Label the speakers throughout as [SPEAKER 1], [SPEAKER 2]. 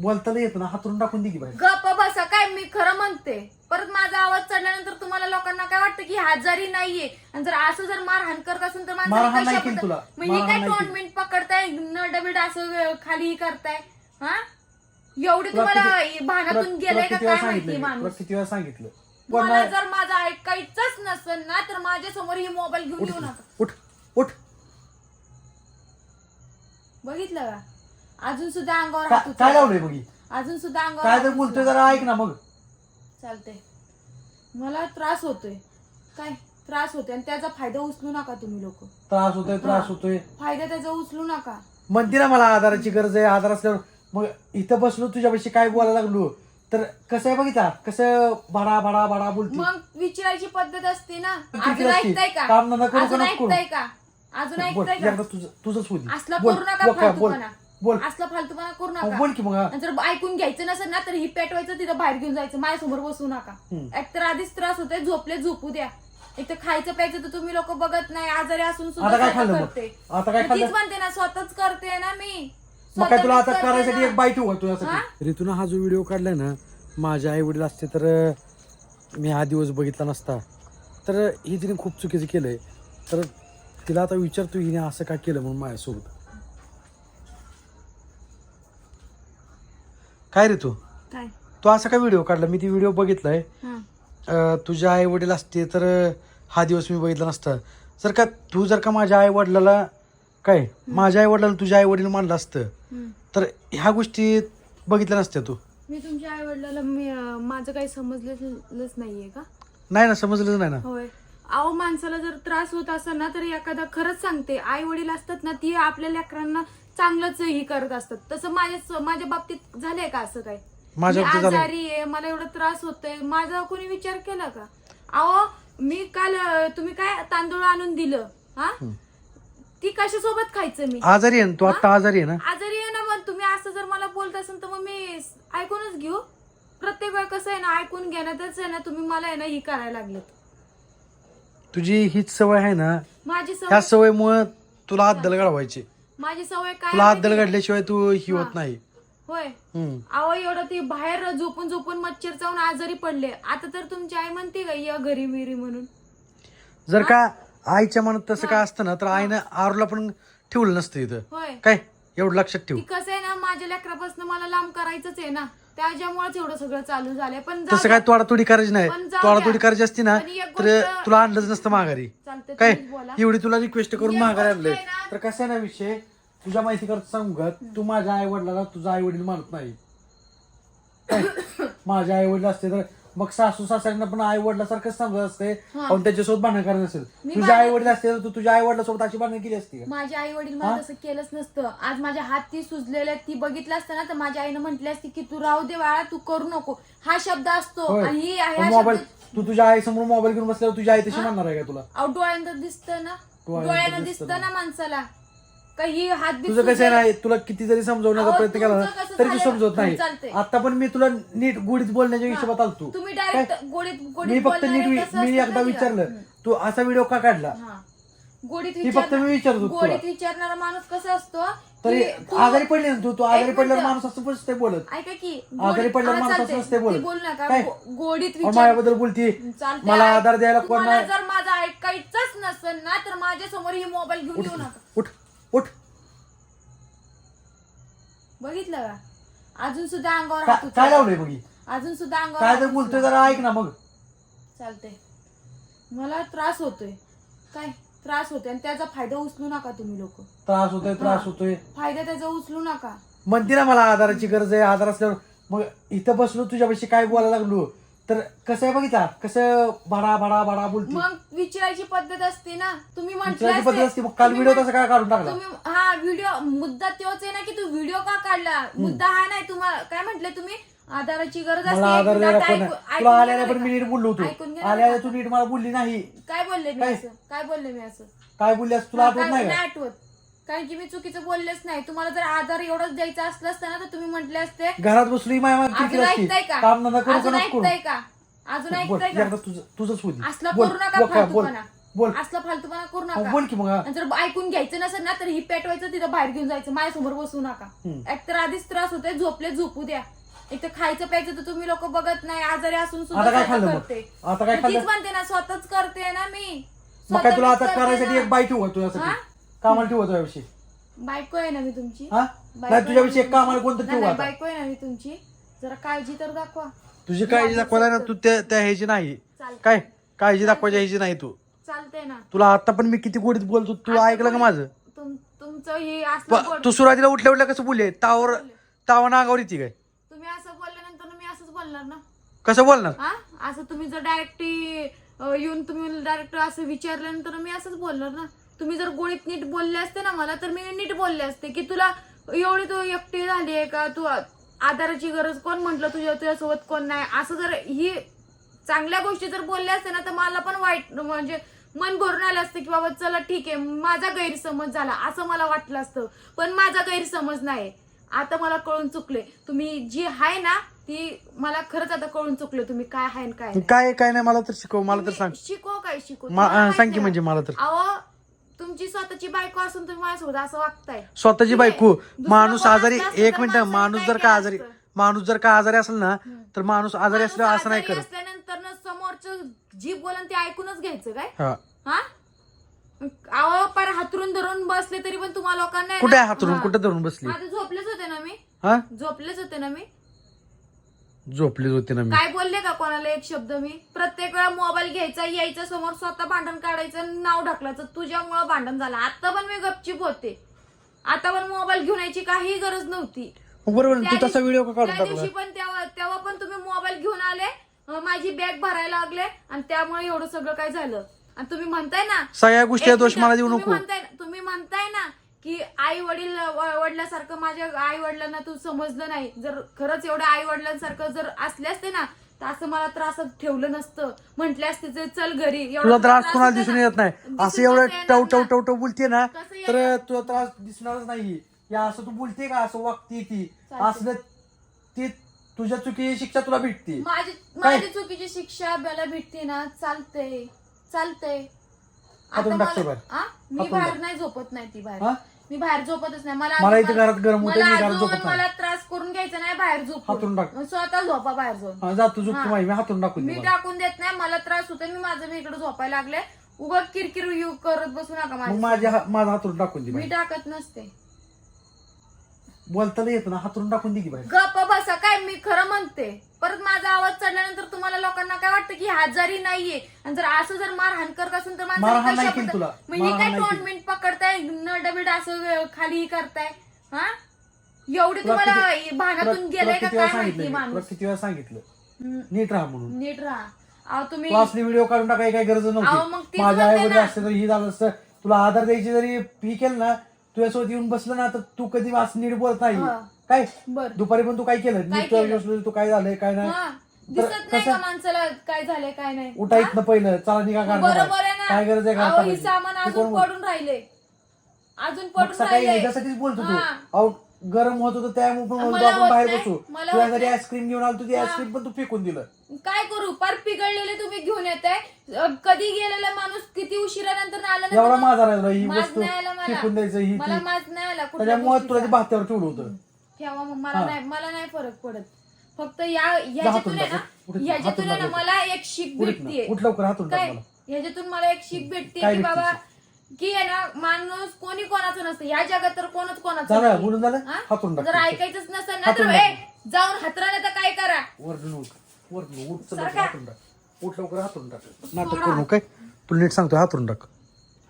[SPEAKER 1] बोलताना येत ना हातरून टाकून दे की बाहेर.
[SPEAKER 2] गप बसा काय मी खरं म्हणते. परत माझा आवाज चढल्यानंतर तुम्हाला लोकांना काय वाटतं की आजारी नाहीये? आणि जर असं जर मारहाण करत असेल तर
[SPEAKER 1] मारहाण नाही केली तुला. मारहाण
[SPEAKER 2] काय
[SPEAKER 1] नाही केली.
[SPEAKER 2] टोन मिनिट पकडताय? नड बिड असं अं, खाली करताय? हा? एवढी
[SPEAKER 1] तुला
[SPEAKER 2] तुम्हाला
[SPEAKER 1] किती-
[SPEAKER 2] भानातून
[SPEAKER 1] तुला-
[SPEAKER 2] गेलंय
[SPEAKER 1] तुला
[SPEAKER 2] का
[SPEAKER 1] किती वेळा
[SPEAKER 2] काय माहिती
[SPEAKER 1] सांगितलं मी? तुला
[SPEAKER 2] माणूस
[SPEAKER 1] किती वेळा सांगितलं?
[SPEAKER 2] मला जर माझं ऐकायचंच नसेल ना तर माझ्यासमोर ही मोबाईल घेऊन
[SPEAKER 1] उठ
[SPEAKER 2] येऊ नका.
[SPEAKER 1] उठ उठ.
[SPEAKER 2] बघितलं का? अजून सुद्धा अंगावर
[SPEAKER 1] का-
[SPEAKER 2] हात
[SPEAKER 1] काय. लावलंय बघी?
[SPEAKER 2] अजून सुद्धा अंगावर
[SPEAKER 1] काय
[SPEAKER 2] हात
[SPEAKER 1] तर बोलतोय. जरा ऐक ना मग.
[SPEAKER 2] चालतंय. मला त्रास होतोय. काय? त्रास होतोय आणि त्याचा फायदा उचलू नका तुम्ही लोक.
[SPEAKER 1] त्रास होतोय त्रास. होतोय.
[SPEAKER 2] फायदा त्याचा उचलू नका.
[SPEAKER 1] म्हणते ना मला आधाराची गरज आहे आधार असल्यावर. मग इथं बसलो तुझ्यापाशी काय बोलायला लागलो? तर कसं आहे बघितला? कसं भाडा भाडा भाडा बोलते
[SPEAKER 2] मग विचारायची पद्धत असते ना.
[SPEAKER 1] किती
[SPEAKER 2] अजून
[SPEAKER 1] असते?
[SPEAKER 2] ऐकताय का?
[SPEAKER 1] काम धंदा करू का
[SPEAKER 2] अजून
[SPEAKER 1] नको करू?
[SPEAKER 2] ऐकताय का? अजून ऐकताय का?
[SPEAKER 1] तुझं तुझंच होती
[SPEAKER 2] असला
[SPEAKER 1] बोल
[SPEAKER 2] करू नका
[SPEAKER 1] बोल काय, बोल.
[SPEAKER 2] फालतूपणा
[SPEAKER 1] बोल
[SPEAKER 2] असला फालतूपणा करू
[SPEAKER 1] अहो,
[SPEAKER 2] नका
[SPEAKER 1] बोल की मग हा.
[SPEAKER 2] आणि जर ऐकून घ्यायचं नसेल ना तर ही पेटवायचं तिथं बाहेर घेऊन जायचं माझ्यासमोर बसू नका
[SPEAKER 1] हम्म.
[SPEAKER 2] एक तर आधीच त्रास होतोय झोपले झोपू द्या एक तर खायचं प्यायचं तर तुम्ही लोक बघत नाही आजारी असून सुद्धा
[SPEAKER 1] आता काय
[SPEAKER 2] स्वतः
[SPEAKER 1] खाल्लं मग?
[SPEAKER 2] करते
[SPEAKER 1] आता काय
[SPEAKER 2] मग
[SPEAKER 1] खाल्लं?
[SPEAKER 2] तीच म्हणते ना स्वतःच करते ना मी
[SPEAKER 1] मग काय तुला आता
[SPEAKER 2] स्वतःच करते
[SPEAKER 1] करायसाठी
[SPEAKER 2] ना.
[SPEAKER 1] एक बाईट ठेवू का
[SPEAKER 2] हा?
[SPEAKER 1] तुझ्यासाठी ऋतून हा जो व्हिडिओ काढलाय ना माझ्या आई वडील असते तर अं, मी हा दिवस बघितला नसता तर ही तिने खूप चुकीचं केलंय तर तिला आता विचारतो हिने असं का केलं म्हणून माझ्यासोबत काय रे तू?
[SPEAKER 2] काय?
[SPEAKER 1] तू असा काय व्हिडिओ काढला? मी ती व्हिडिओ बघितलाय.
[SPEAKER 2] हा.
[SPEAKER 1] अं, तुझ्या आई वडील असते तर अं, हा दिवस मी बघितला नसता. जर का तू जर का माझ्या आई वडिलाला काय माझ्या आई वडिलाला तुझ्या आई वडील मानलं असतं
[SPEAKER 2] हम्म.
[SPEAKER 1] तर ह्या गोष्टी बघितल्या नसत्या तू.
[SPEAKER 2] मी तुमच्या आई वडिलाला मी अं, माझं काही समजलेलंच नाहीये का?
[SPEAKER 1] नाही ना समजलंच नाही ना.
[SPEAKER 2] होय. अहो माणसाला जर त्रास होत असेल ना तर एखादा खरंच सांगते. आई वडील असतात ना ती आपल्या लेकरांना चांगलंच ही करत असतात. तसं माझ्या माझ्या बाबतीत झालंय का असं काय?
[SPEAKER 1] माझ्या
[SPEAKER 2] मी
[SPEAKER 1] बाबतीत झालंय.
[SPEAKER 2] आजारी आहे मला एवढा त्रास होतोय. माझा कोणी विचार केला का? अहो मी काल अं, तुम्ही काय तांदूळ आणून दिलं हा? ती कशासोबत खायचं मी?
[SPEAKER 1] आजारी आहे ना? तू आता आजारी आहे ना?
[SPEAKER 2] आजारी आहे ना मग तुम्ही असं जर मला बोलत असाल तर मग मी ऐकूनच घेऊ. प्रत्येक वेळ कसं आहे ना ऐकून घेण्यातच आहे ना तुम्ही मला आहे ना ही करायला लागलेत.
[SPEAKER 1] तुझी हीच सवय आहे ना?
[SPEAKER 2] माझी
[SPEAKER 1] ह्या
[SPEAKER 2] सवय
[SPEAKER 1] सवयमुळे तुला अद्दल घडवायची
[SPEAKER 2] माझी सवय काय
[SPEAKER 1] तुला
[SPEAKER 2] माहितीये?
[SPEAKER 1] घडल्याशिवाय तू? ही होत
[SPEAKER 2] हा.
[SPEAKER 1] नाही.
[SPEAKER 2] होय.
[SPEAKER 1] हम्म.
[SPEAKER 2] अहो एवढं ते बाहेर झोपून झोपून मच्छर चावून आजारी पडले. आता तर तुमची आई म्हणते का या घरी मिरी म्हणून?
[SPEAKER 1] जर का आईच्या मनात तसं काय असतं ना तर आईनं आरूला पण ठेवलं नसतं इथं.
[SPEAKER 2] होय.
[SPEAKER 1] काय? एवढं लक्षात ठेव.
[SPEAKER 2] ती कसं आहे ना माझ्या लेकरापासून मला लांब करायचंच आहे ना. त्याच्यामुळेच एवढं सगळं चालू झालंय पण जाऊ
[SPEAKER 1] तसं
[SPEAKER 2] द्या.
[SPEAKER 1] काय तोडातोडी करायची नाही
[SPEAKER 2] पण जाऊ
[SPEAKER 1] तोडातोडी. करायची असती ना
[SPEAKER 2] पण एक
[SPEAKER 1] तर
[SPEAKER 2] गोष्ट-
[SPEAKER 1] तुला आणलंच नसतं माघारी
[SPEAKER 2] चालतंय,
[SPEAKER 1] काय
[SPEAKER 2] तुम्हीच बोला.
[SPEAKER 1] एवढी तुला रिक्वेस्ट करून
[SPEAKER 2] एक
[SPEAKER 1] माघारी
[SPEAKER 2] गोष्ट
[SPEAKER 1] आणलंय
[SPEAKER 2] आहे ना-
[SPEAKER 1] तर कसं आहे ना विषय तुझ्या माहिती करत सांगू का तू माझ्या आई वडिलाला तुझा आई वडील मानत नाही काय? माझ्या आई वडील असते तर मग सासू सासऱ्यांना पण आई वडिलासारखंच समजत असते
[SPEAKER 2] हा.
[SPEAKER 1] पण त्याच्यासोबत भांडण करायचं असेल
[SPEAKER 2] मी
[SPEAKER 1] तुझ्या
[SPEAKER 2] भांडण-
[SPEAKER 1] आई वडील असते तर तू तुझ्या आई वडिलासोबत अशी भांडण केली असती का?
[SPEAKER 2] माझे आई वडील मला
[SPEAKER 1] हा?
[SPEAKER 2] तसं केलंच नसतं आज माझ्या हात ती सुजलेल्या ती बघितलं असतं ना तर माझ्या आईनं म्हटली असती की तू राहू दे बाळा तू करू नको हा शब्द असतो
[SPEAKER 1] होय.
[SPEAKER 2] आणि ही
[SPEAKER 1] पण
[SPEAKER 2] ह्या
[SPEAKER 1] मोबाईल
[SPEAKER 2] शब्द
[SPEAKER 1] तू तुझ्या आई समोर मोबाईल घेऊन बसल्यावर तुझी आई तशी
[SPEAKER 2] हा?
[SPEAKER 1] म्हणणार आहे का तुला
[SPEAKER 2] अहो, डोळ्यानं दिसतं ना
[SPEAKER 1] डोळ्यानं
[SPEAKER 2] डोळ्यानं
[SPEAKER 1] दिसतं
[SPEAKER 2] दिसतं ना माणसाला काही हात बीत
[SPEAKER 1] तुझं कसं आहे ना तुला किती जरी समजवण्याचा
[SPEAKER 2] अहो,
[SPEAKER 1] प्रयत्न केला ना
[SPEAKER 2] कसं
[SPEAKER 1] तरी तू
[SPEAKER 2] झालं?
[SPEAKER 1] समजवत नाही
[SPEAKER 2] चालतंय.
[SPEAKER 1] आता पण मी तुला नीट गुढीत बोलण्याच्या हिशोबात आलतो
[SPEAKER 2] तुम्ही
[SPEAKER 1] काय?
[SPEAKER 2] गोडीत गोडीत
[SPEAKER 1] मी फक्त
[SPEAKER 2] बोलणारे
[SPEAKER 1] नीट
[SPEAKER 2] कसं
[SPEAKER 1] मी
[SPEAKER 2] असतं
[SPEAKER 1] एकदा
[SPEAKER 2] माहिती का?
[SPEAKER 1] विचारलं तू असा व्हिडिओ का काढला
[SPEAKER 2] हा. गोडीत
[SPEAKER 1] फक्त मी विचारत होतो तुला.
[SPEAKER 2] गोडीत विचारणारा माणूस कसा असतो
[SPEAKER 1] तरी
[SPEAKER 2] की तू-
[SPEAKER 1] आजारी पडले ना तू तू आजारी पडल्यावर
[SPEAKER 2] मिनिटं.
[SPEAKER 1] माणूस असं पण असते बोलत
[SPEAKER 2] ऐका की
[SPEAKER 1] आजारी
[SPEAKER 2] गोडीत-
[SPEAKER 1] पडल्यावर
[SPEAKER 2] हा,
[SPEAKER 1] माणूस
[SPEAKER 2] चालतंय.
[SPEAKER 1] असं असते बोलत.
[SPEAKER 2] ती बोल नका
[SPEAKER 1] काय?
[SPEAKER 2] गो- गोडीत
[SPEAKER 1] अहो,
[SPEAKER 2] विचार
[SPEAKER 1] माझ्याबद्दल बोलती
[SPEAKER 2] चालतंय.
[SPEAKER 1] मला आधार द्यायला कोण
[SPEAKER 2] तुम्हाला
[SPEAKER 1] नाही
[SPEAKER 2] जर माझं ऐकायचंच नसेल ना तर माझ्यासमोर ही मोबाईल घेऊन येऊ नका
[SPEAKER 1] उठ
[SPEAKER 2] बघितलं का? अजून सुद्धा अंगावर
[SPEAKER 1] का- काय. लावलंय बघी?
[SPEAKER 2] अजून सुद्धा अंगावर
[SPEAKER 1] काय
[SPEAKER 2] हात
[SPEAKER 1] तर बोलतोय. जरा ऐक ना मग.
[SPEAKER 2] चालतंय. मला त्रास होतोय. काय? त्रास होतोय आणि त्याचा फायदा उचलू नका तुम्ही लोक.
[SPEAKER 1] त्रास होतोय त्रास. होतोय.
[SPEAKER 2] फायदा त्याचा उचलू नका.
[SPEAKER 1] म्हणते ना मला आधाराची गरज आहे आधार असल्यावर. मग इथं बसलो तुझ्यापाशी काय बोलायला लागलो? तर कसं आहे बघितला? कसं भाडा भाडा भाडा बोलते?
[SPEAKER 2] मग विचारायची पद्धत असते ना. तुम्ही
[SPEAKER 1] विचारायची
[SPEAKER 2] म्हटलं
[SPEAKER 1] पद्धत असते मग काल व्हिडिओ तसा काय काढून टाकला?
[SPEAKER 2] तुम्ही हा व्हिडिओ मुद्दा तोच आहे ना की तू व्हिडिओ का काढला? मुद्दा हा नाही तुम्हाला काय म्हटले तुम्ही? आधाराची गरज असते
[SPEAKER 1] आधार द्यायला कोण नाही.
[SPEAKER 2] ऐकून
[SPEAKER 1] तुला आल्याला पण? मी नीट बोललो
[SPEAKER 2] ऐकून
[SPEAKER 1] होतो आल्याला
[SPEAKER 2] बरं
[SPEAKER 1] तू नीट मला बोलली नाही?
[SPEAKER 2] काय बोलले मी
[SPEAKER 1] काय?
[SPEAKER 2] असं? काय बोलले मी असं?
[SPEAKER 1] काय बोलली असं? तुला आठवत
[SPEAKER 2] काय
[SPEAKER 1] नाही का?
[SPEAKER 2] आठवत. कारण की मी चुकीचं बोललेच नाही. तुम्हाला जर आधार एवढंच द्यायचा असलं असतं ना तर तुम्ही म्हटले असते
[SPEAKER 1] घरात बसली माय माय
[SPEAKER 2] अजून
[SPEAKER 1] किरकिर असती.
[SPEAKER 2] ऐकताय का?
[SPEAKER 1] काम धंदा करू का
[SPEAKER 2] अजून
[SPEAKER 1] नको करू?
[SPEAKER 2] ऐकताय का? अजून
[SPEAKER 1] बोल
[SPEAKER 2] ऐकताय का?
[SPEAKER 1] एकदा तुझं तुझंच होती
[SPEAKER 2] असलं
[SPEAKER 1] बोल
[SPEAKER 2] करू नका
[SPEAKER 1] बोल काय, बोल
[SPEAKER 2] फालतूपणा.
[SPEAKER 1] बोल.
[SPEAKER 2] असला फालतूपणा करू नका.
[SPEAKER 1] बोल की मग हा.
[SPEAKER 2] आणि जर ऐकून घ्यायचं नसेल ना तर ही पेटवायचं तिथं बाहेर घेऊन जायचं माझ्यासमोर बसू नका.
[SPEAKER 1] हम्म.
[SPEAKER 2] एक तर आधीच त्रास होतोय झोपले झोपू द्या. एक तर खायचं प्यायचं तर तुम्ही लोक बघत नाही आजारी असून सुद्धा
[SPEAKER 1] आता काय
[SPEAKER 2] स्वतः
[SPEAKER 1] खाल्लं मग?
[SPEAKER 2] करते.
[SPEAKER 1] आता काय
[SPEAKER 2] मग
[SPEAKER 1] खाल्लं?
[SPEAKER 2] तीच म्हणते ना स्वतःच करते ना मी.
[SPEAKER 1] मग काय तुला आता
[SPEAKER 2] करते
[SPEAKER 1] करायसाठी
[SPEAKER 2] ना.
[SPEAKER 1] एक बाई ठेवू तुझ्यासाठी?
[SPEAKER 2] हा?
[SPEAKER 1] कामाला ठेवू तुझ्याविषयी?
[SPEAKER 2] बायको आहे ना मी तुमची.
[SPEAKER 1] हा?
[SPEAKER 2] बायको
[SPEAKER 1] नाही तुझ्याविषयी एक कामाला
[SPEAKER 2] ना
[SPEAKER 1] कोणतं
[SPEAKER 2] नाही,
[SPEAKER 1] ठेवू
[SPEAKER 2] नाही,
[SPEAKER 1] आता?
[SPEAKER 2] बायको आहे ना मी तुमची. जरा काळजी तर दाखवा.
[SPEAKER 1] तुझी काळजी दाखवायला ना तू त्या त्या ह्याची नाही. काय? काळजी दाखवायची ह्याची नाही तू.
[SPEAKER 2] चालतंय ना.
[SPEAKER 1] तुला आता पण मी किती गोडीत बोलतो तू
[SPEAKER 2] आता
[SPEAKER 1] ऐकलं का माझं?
[SPEAKER 2] तुम- तुमचं हे
[SPEAKER 1] प-
[SPEAKER 2] बोल-
[SPEAKER 1] तू सुरुवातीला उठल्या उठल्या कसं बोलले? तावर तावा नागावर येते काय?
[SPEAKER 2] तुम्ही असं बोलल्यानंतर मी असंच बोलणार ना?
[SPEAKER 1] कसं बोलणार?
[SPEAKER 2] हा? असं तुम्ही जर डायरेक्ट येऊन तुम्ही डायरेक्ट असं विचारल्यानंतर मी असंच बोलणार ना? तुम्ही जर गोळीत नीट बोलले असते ना मला तर मी नीट बोलले असते की तुला एवढी तू एकटी झाली आहे का? तू आधाराची गरज कोण म्हंटल? तुझ्या तुझ्यासोबत कोण नाही? असं जर ही चांगल्या गोष्टी जर बोलल्या असते ना तर मला पण वाईट म्हणजे मन भरून आलं असतं की बाबा चला ठीक आहे माझा गैरसमज झाला असं मला वाटलं असतं. पण माझा गैरसमज नाही. आता मला कळून चुकले तुम्ही जी आहे ना ती मला खरंच आता कळून चुकले तुम्ही काय आहे काय नाही.
[SPEAKER 1] काय काय नाही मला तर शिकव मला तर सांग.
[SPEAKER 2] तुम्ही शिकव काय शिकव
[SPEAKER 1] मा-
[SPEAKER 2] तुम्हाला
[SPEAKER 1] अं,
[SPEAKER 2] माहीत
[SPEAKER 1] सांग की म्हणजे. मला तर.
[SPEAKER 2] अहो तुमची स्वतःची बायको असून तुम्ही माझ्यासोबत असं वागताय.
[SPEAKER 1] स्वतःची बायको.
[SPEAKER 2] दुसरं
[SPEAKER 1] माणूस
[SPEAKER 2] कोण
[SPEAKER 1] आजारी
[SPEAKER 2] असलं असतं
[SPEAKER 1] एक
[SPEAKER 2] तर
[SPEAKER 1] मिनिट
[SPEAKER 2] माणसाने
[SPEAKER 1] माणूस
[SPEAKER 2] काय
[SPEAKER 1] जर का
[SPEAKER 2] केलं
[SPEAKER 1] आजारी
[SPEAKER 2] असतं?
[SPEAKER 1] माणूस जर का आजारी असेल ना तर माणूस आजारी
[SPEAKER 2] माणूस
[SPEAKER 1] असं नाही
[SPEAKER 2] आजारी
[SPEAKER 1] करत.
[SPEAKER 2] असल्यानंतर समोरचं जीभ बोलन ते ऐकूनच घ्यायचं काय?
[SPEAKER 1] हा.
[SPEAKER 2] हा? पार हातरून धरून बसले तरी पण तुम्हाला लोकांना आहे
[SPEAKER 1] कुठे आहे हातरून?
[SPEAKER 2] हा.
[SPEAKER 1] कुठे धरून बसली?
[SPEAKER 2] झोपलेच होते ना मी.
[SPEAKER 1] हा?
[SPEAKER 2] झोपलेच होते ना मी.
[SPEAKER 1] झोपलीच होती ना मी.
[SPEAKER 2] काय बोलले का कोणाला एक शब्द मी? प्रत्येक वेळा मोबाईल घ्यायचा यायचा समोर स्वतः भांडण काढायचं नाव ढकलायचं. तुझ्यामुळं भांडण झालं. आता पण मी गपचीप होते. आता पण मोबाईल घेऊन यायची काही गरज नव्हती.
[SPEAKER 1] मग बरोबर आहे,
[SPEAKER 2] त्या
[SPEAKER 1] तू तसा
[SPEAKER 2] दिवशी-
[SPEAKER 1] व्हिडिओ का काढून
[SPEAKER 2] त्या दिवशी
[SPEAKER 1] टाकला?
[SPEAKER 2] पण तेव्हा तेव्हा पण तुम्ही मोबाईल घेऊन आले. माझी बॅग भरायला लागले आणि त्यामुळे एवढं सगळं काय झालं. आणि तुम्ही म्हणताय ना
[SPEAKER 1] सगळ्या गोष्टी दोष मला देऊ नको.
[SPEAKER 2] म्हणताय तुम्ही म्हणताय ना की आई वडील वडिलासारखं माझ्या आई वडिलांना तू समजलं नाही. जर खरंच एवढं आई वडिलांसारखं जर असले असते ना तर असं मला त्रासात ठेवलं नसतं. म्हटले असते चल घरी. एवढा
[SPEAKER 1] तुला त्रास
[SPEAKER 2] त्रास
[SPEAKER 1] कोणाला दिसून. येत नाही. असं एवढं टव टव? टव टव बोलते ना तर? तुला त्रास दिसणारच नाही या असं तू बोलते का? असं वागते ती. असलं ती तुझ्या चुकीची शिक्षा तुला भेटते.
[SPEAKER 2] माझी
[SPEAKER 1] काय?
[SPEAKER 2] माझी चुकीची शिक्षा मला भेटते ना चालते चालते
[SPEAKER 1] हातून टाकते बाहेर.
[SPEAKER 2] आ? मी
[SPEAKER 1] हातून
[SPEAKER 2] बाहेर
[SPEAKER 1] टाक.
[SPEAKER 2] नाही झोपत नाही ती बाहेर? मी बाहेर झोपतच नाही मला
[SPEAKER 1] मला
[SPEAKER 2] अजून-
[SPEAKER 1] इथं घरात गरम होतंय,
[SPEAKER 2] मला
[SPEAKER 1] मी घरात
[SPEAKER 2] अजून
[SPEAKER 1] झोपत नाही.
[SPEAKER 2] मला त्रास करून घ्यायचा नाही बाहेर
[SPEAKER 1] हातून टाक.
[SPEAKER 2] झोप स्वतः झोपा बाहेर जाऊन
[SPEAKER 1] हा, झोपतो
[SPEAKER 2] हा.
[SPEAKER 1] माही मी हातून टाकून
[SPEAKER 2] मी. टाकून देत नाही मला त्रास होतोय मी माझं मी इकडे झोपायला लागले उगा किरकिर यू करत बसू नका
[SPEAKER 1] मग
[SPEAKER 2] माझ्या
[SPEAKER 1] माझ्या माझा हातून टाकून दे
[SPEAKER 2] मी
[SPEAKER 1] बाई.
[SPEAKER 2] टाकत नसते
[SPEAKER 1] बोलताना येत ना हातून टाकून दे की बाई
[SPEAKER 2] गप बसा काय मी खरं म्हणते. परत माझा आवाज चढल्यानंतर तुम्हाला लोकांना काय वाटतं की आजारी नाहीये आणि जर असं जर मारहाण करत असेल तर
[SPEAKER 1] मारहाण नाही केली तुला. मारहाण
[SPEAKER 2] काय
[SPEAKER 1] नाही
[SPEAKER 2] टोन
[SPEAKER 1] केली.
[SPEAKER 2] मिनिट पकडताय नड बिड असं अं, खाली करताय? हा? एवढी
[SPEAKER 1] तुला
[SPEAKER 2] तुम्हाला
[SPEAKER 1] किती-
[SPEAKER 2] भानातून
[SPEAKER 1] तुला-
[SPEAKER 2] गेलंय
[SPEAKER 1] तुला
[SPEAKER 2] का
[SPEAKER 1] किती वेळा
[SPEAKER 2] काय माहिती
[SPEAKER 1] सांगितलं मी? तुला
[SPEAKER 2] माणूस
[SPEAKER 1] किती वेळा सांगितलं?
[SPEAKER 2] हम्म,
[SPEAKER 1] नीट राहा म्हणून.
[SPEAKER 2] नीट राहा. अहो तुम्ही
[SPEAKER 1] तू असली व्हिडिओ काढून टाकाय काही गरज
[SPEAKER 2] अहो, मग
[SPEAKER 1] नव्हती
[SPEAKER 2] तेच
[SPEAKER 1] माझ्या आई
[SPEAKER 2] म्हणते
[SPEAKER 1] वडील
[SPEAKER 2] ना.
[SPEAKER 1] असते तर ही झालं असतं. तुला आधार द्यायची जरी फी केलं ना तुझ्यासोबत येऊन बसलं ना तर तू कधी असं नीट बोलत नाही.
[SPEAKER 2] हा.
[SPEAKER 1] काय?
[SPEAKER 2] बर.
[SPEAKER 1] दुपारी पण तू काय केलं? नीट
[SPEAKER 2] केलं?
[SPEAKER 1] तू काय झालंय काय नाही?
[SPEAKER 2] हा.
[SPEAKER 1] तर
[SPEAKER 2] दिसत नाही
[SPEAKER 1] कसं-
[SPEAKER 2] का माणसाला काय झालंय काय नाही?
[SPEAKER 1] उठा
[SPEAKER 2] हा?
[SPEAKER 1] इथनं पहिलं. चला निघा
[SPEAKER 2] बरोबर आहे
[SPEAKER 1] काढणार काय गरज आहे
[SPEAKER 2] ना अहो,
[SPEAKER 1] घरात
[SPEAKER 2] सामान
[SPEAKER 1] ते
[SPEAKER 2] अजून
[SPEAKER 1] कोण बोल-
[SPEAKER 2] पडून राहिले. अजून
[SPEAKER 1] मग
[SPEAKER 2] पडून
[SPEAKER 1] सकाळी
[SPEAKER 2] राहिले.
[SPEAKER 1] ह्याच्यासाठीच बोलतो तू.
[SPEAKER 2] हा.
[SPEAKER 1] अहो गरम होत होतं त्यामुळे पण
[SPEAKER 2] मला
[SPEAKER 1] आपण बाहेर बसू.
[SPEAKER 2] मला
[SPEAKER 1] घरी
[SPEAKER 2] नाही.
[SPEAKER 1] आईस्क्रीम घेऊन आलो ती
[SPEAKER 2] हा.
[SPEAKER 1] आईस्क्रीम पण तू फेकून दिलं.
[SPEAKER 2] काय करू? पार पिघळलेले तुम्ही घेऊन येत कधी गेलेला माणूस किती उशिरानंतर आला
[SPEAKER 1] एवढा माझा राहिला ही
[SPEAKER 2] माज
[SPEAKER 1] वस्तू
[SPEAKER 2] नाही आला मला.
[SPEAKER 1] फेकून द्यायचं ही
[SPEAKER 2] मला
[SPEAKER 1] ती.
[SPEAKER 2] माज नाही आला कुठल्या
[SPEAKER 1] त्याच्यामुळे तुला ते
[SPEAKER 2] गोष्टीचा.
[SPEAKER 1] भात्यावर ठेवलं होतं.
[SPEAKER 2] ठेवा मग मला
[SPEAKER 1] हा.
[SPEAKER 2] नाही मला नाही फरक पडत. फक्त या ह्याच्यातून आहे ना
[SPEAKER 1] टाक, उठ-
[SPEAKER 2] ह्याच्यातून आहे ना
[SPEAKER 1] हातून
[SPEAKER 2] मला एक शीख
[SPEAKER 1] उठ ना,
[SPEAKER 2] भेटतीये.
[SPEAKER 1] उठ लवकर हातून टाक
[SPEAKER 2] काय?
[SPEAKER 1] मला.
[SPEAKER 2] ह्याच्यातून मला एक शीख भेटते
[SPEAKER 1] काय
[SPEAKER 2] की
[SPEAKER 1] भेटते
[SPEAKER 2] बाबा की आहे ना माणूस कोणी कोणाचं नसतं. या जगात तर कोणच कोणाचं
[SPEAKER 1] झालं. बोलून झालं
[SPEAKER 2] हा?
[SPEAKER 1] हातून टाक
[SPEAKER 2] जर ऐकायचंच नसेल ना
[SPEAKER 1] हातून
[SPEAKER 2] तर
[SPEAKER 1] टाक.
[SPEAKER 2] ए, जाऊन हातराने तर काय करा?
[SPEAKER 1] वरडून उठ. वरडून उठ चल लवकर
[SPEAKER 2] सारखा.
[SPEAKER 1] हातून टाक. उठ लवकर हातून टाक. नाटक करू नको काय? तुला नीट सांगतो हातून टाक.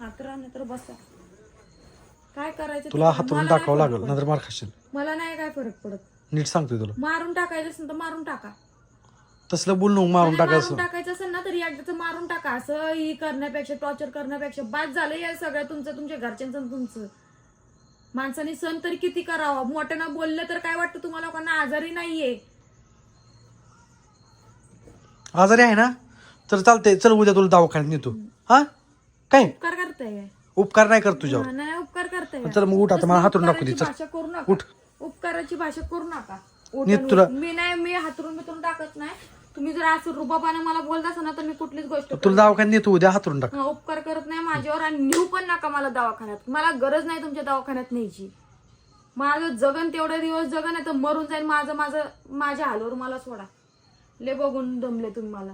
[SPEAKER 2] हातराने तर बसा. काय करायचं ते
[SPEAKER 1] तुला
[SPEAKER 2] करा.
[SPEAKER 1] हातून
[SPEAKER 2] मला नाही
[SPEAKER 1] टाकावं
[SPEAKER 2] फरक
[SPEAKER 1] लागेल
[SPEAKER 2] पडत.
[SPEAKER 1] नंतर मार खाशील.
[SPEAKER 2] मला नाही काय फरक पडत.
[SPEAKER 1] नीट सांगतोय तुला.
[SPEAKER 2] मारून टाकायचं असेल तर मारून टाका.
[SPEAKER 1] तसलं बोल नको मारून
[SPEAKER 2] मला मारून
[SPEAKER 1] टाकायचं.
[SPEAKER 2] टाकायचं असेल ना तर एकदाच मारून टाका. असं ही करण्यापेक्षा टॉर्चर करण्यापेक्षा बाद झालं या सगळं तुमचं तुमच्या घरच्यांचं आणि तुमचं. माणसाने सण तरी किती करावा? मोठ्यानं बोललं तर काय वाटतं तुम्हाला? लोकांना आजारी नाहीये.
[SPEAKER 1] आजारी आहे ना? तर चालतंय. चल उद्या तुला दवाखान्यात नेतो. हा? काय?
[SPEAKER 2] उपकार करताय?
[SPEAKER 1] उपकार नाही करत तुझ्यावर.
[SPEAKER 2] हा, नाही उपकार करताय?
[SPEAKER 1] चल मग उठ आता. मला
[SPEAKER 2] तसली
[SPEAKER 1] टाकू दे.
[SPEAKER 2] उपकाराची
[SPEAKER 1] चल.
[SPEAKER 2] भाषा करू नका.
[SPEAKER 1] उठ.
[SPEAKER 2] उपकाराची भाषा करू नका.
[SPEAKER 1] नीट तुला-
[SPEAKER 2] मी नाही मी हातरून बितरून टाकत नाही. तुम्ही जर असं रुबाबाने मला बोलत असाल ना तर मी कुठलीच गोष्ट
[SPEAKER 1] तुला दवाखान्यात नेतो उद्या हातरून टाक.
[SPEAKER 2] हा, उपकार करत नाही माझ्यावर आणि नेऊ पण नका मला दवाखान्यात. मला गरज नाही तुमच्या दवाखान्यात न्यायची. माझं जगन तेवढे दिवस जगन आहे तर मरून जाईल माझं माझं माझ्या हालवर मला सोडा. ले बघून दमले तुम्ही मला.